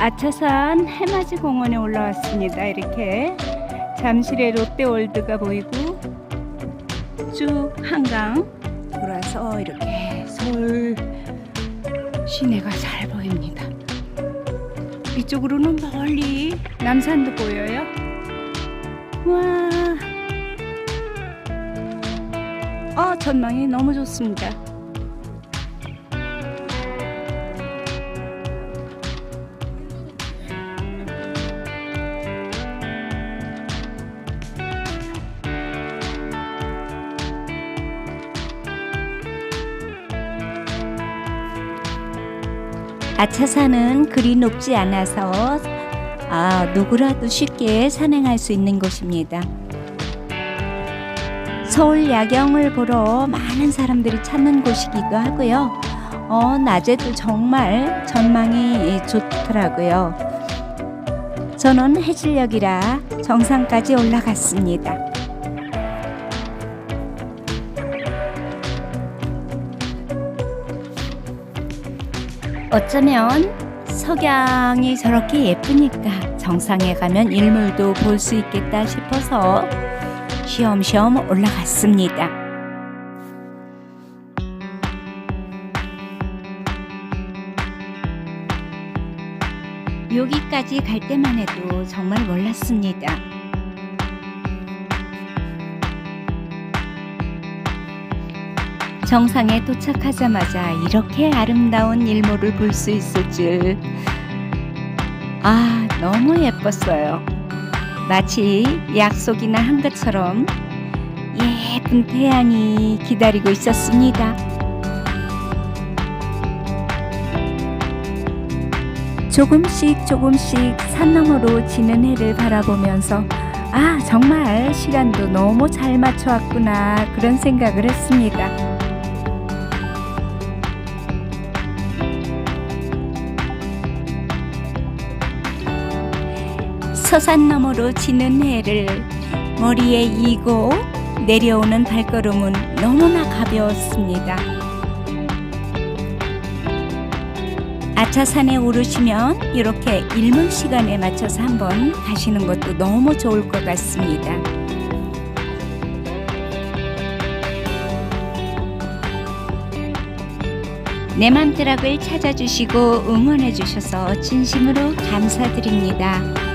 아차산 해맞이 공원에 올라왔습니다. 이렇게 잠실의 롯데월드가 보이고 쭉 한강 돌아서 이렇게 서울 시내가 잘 보입니다. 이쪽으로는 멀리 남산도 보여요. 와, 어 전망이 너무 좋습니다. 아차산은 그리 높지 않아서 아, 누구라도 쉽게 산행할 수 있는 곳입니다. 서울 야경을 보러 많은 사람들이 찾는 곳이기도 하고요. 어, 낮에도 정말 전망이 좋더라고요. 저는 해질녘이라 정상까지 올라갔습니다. 어쩌면 석양이 저렇게 예쁘니까 정상에 가면 일몰도 볼 수 있겠다 싶어서 쉬엄쉬엄 올라갔습니다. 여기까지 갈 때만 해도 정말 몰랐습니다. 정상에 도착하자마자 이렇게 아름다운 일몰을 볼 수 있을 줄. 아, 너무 예뻤어요. 마치 약속이나 한 것처럼 예쁜 태양이 기다리고 있었습니다. 조금씩 조금씩 산 너머로 지는 해를 바라보면서 아, 정말 시간도 너무 잘 맞춰왔구나 그런 생각을 했습니다. 서산 너머로 지는 해를 머리에 이고 내려오는 발걸음은 너무나 가벼웠습니다. 아차산에 오르시면 이렇게 일몰 시간에 맞춰서 한번 가시는 것도 너무 좋을 것 같습니다. 내 맘드락을 찾아주시고 응원해 주셔서 진심으로 감사드립니다.